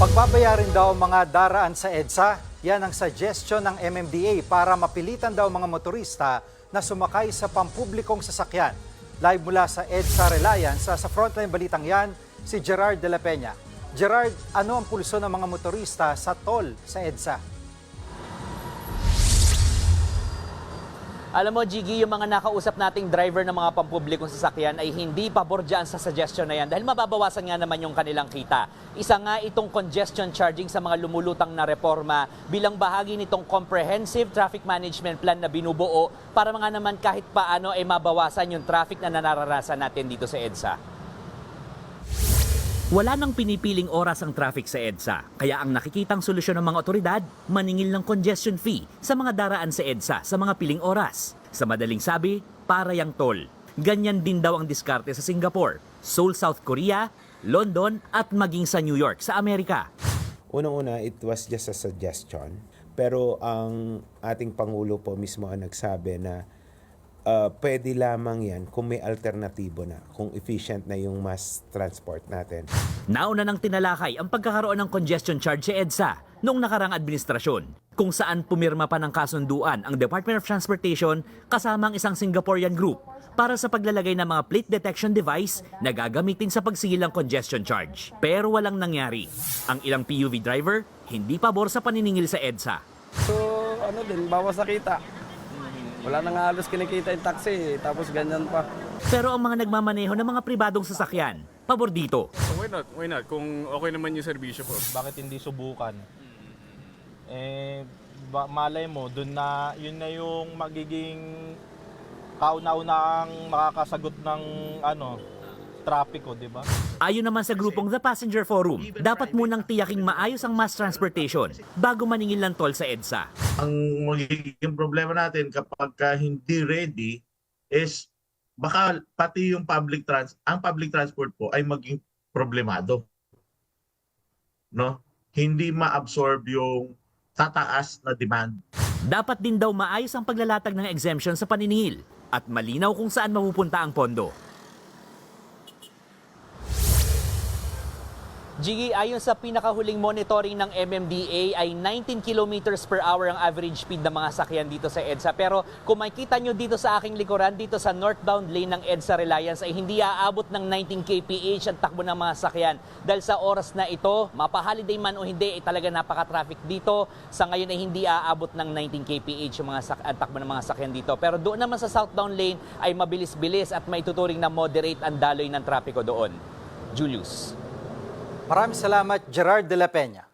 Pagbabayarin daw mga daraan sa EDSA, yan ang suggestion ng MMDA para mapilitan daw mga motorista na sumakay sa pampublikong sasakyan. Live mula sa EDSA Reliance, sa frontline balitang yan, si Gerard de la Peña. Gerard, ano ang pulso ng mga motorista sa toll sa EDSA? Alam mo, Jiggy, yung mga nakausap nating driver ng mga pampublikong sasakyan ay hindi pabor dyan sa suggestion na yan dahil mababawasan nga naman yung kanilang kita. Isa nga itong congestion charging sa mga lumulutang na reforma bilang bahagi nitong comprehensive traffic management plan na binubuo para mga naman kahit paano ay mabawasan yung traffic na nanaranasan natin dito sa EDSA. Wala nang pinipiling oras ang traffic sa EDSA, kaya ang nakikitang solusyon ng mga otoridad, maningil ng congestion fee sa mga daraan sa EDSA sa mga piling oras. Sa madaling sabi, para yang toll. Ganyan din daw ang diskarte sa Singapore, Seoul, South Korea, London at maging sa New York sa Amerika. Unang-una, it was just a suggestion. Pero ang ating Pangulo po mismo ang nagsabi na uh, pwede lamang yan kung may alternatibo na, kung efficient na yung mass transport natin. Nauna nang tinalakay ang pagkakaroon ng congestion charge sa EDSA noong nakarang administrasyon, kung saan pumirma pa ng kasunduan ang Department of Transportation kasama ang isang Singaporean group para sa paglalagay ng mga plate detection device na gagamitin sa pagsigil ng congestion charge. Pero walang nangyari. Ang ilang PUV driver hindi pabor sa paniningil sa EDSA. So, ano din, bawas sa kita. Wala na nga halos kinikita yung taxi, tapos ganyan pa. Pero ang mga nagmamaneho ng mga pribadong sasakyan, pabor dito. So why not? Why not? Kung okay naman yung serbisyo po. bakit hindi subukan? Eh, ba, malay mo, dun na, yun na yung magiging kauna-unang makakasagot ng ano, trapiko, di ba? Ayon naman sa grupong The Passenger Forum, dapat munang tiyaking maayos ang mass transportation bago maningil ng toll sa EDSA. ang magiging problema natin kapag ka hindi ready is baka pati yung public trans ang public transport po ay maging problemado. No? Hindi ma-absorb yung tataas na demand. Dapat din daw maayos ang paglalatag ng exemption sa paniningil at malinaw kung saan mapupunta ang pondo. Jiggy, ayon sa pinakahuling monitoring ng MMDA ay 19 kilometers per hour ang average speed ng mga sakyan dito sa EDSA. Pero kung makikita nyo dito sa aking likuran, dito sa northbound lane ng EDSA Reliance ay hindi aabot ng 19 kph ang takbo ng mga sakyan. Dahil sa oras na ito, mapa-holiday man o hindi, ay talaga napaka-traffic dito. Sa ngayon ay hindi aabot ng 19 kph yung mga sak- takbo ng mga sakyan dito. Pero doon naman sa southbound lane ay mabilis-bilis at may tuturing na moderate ang daloy ng trapiko doon. Julius. Maraming salamat, Gerard de la Peña.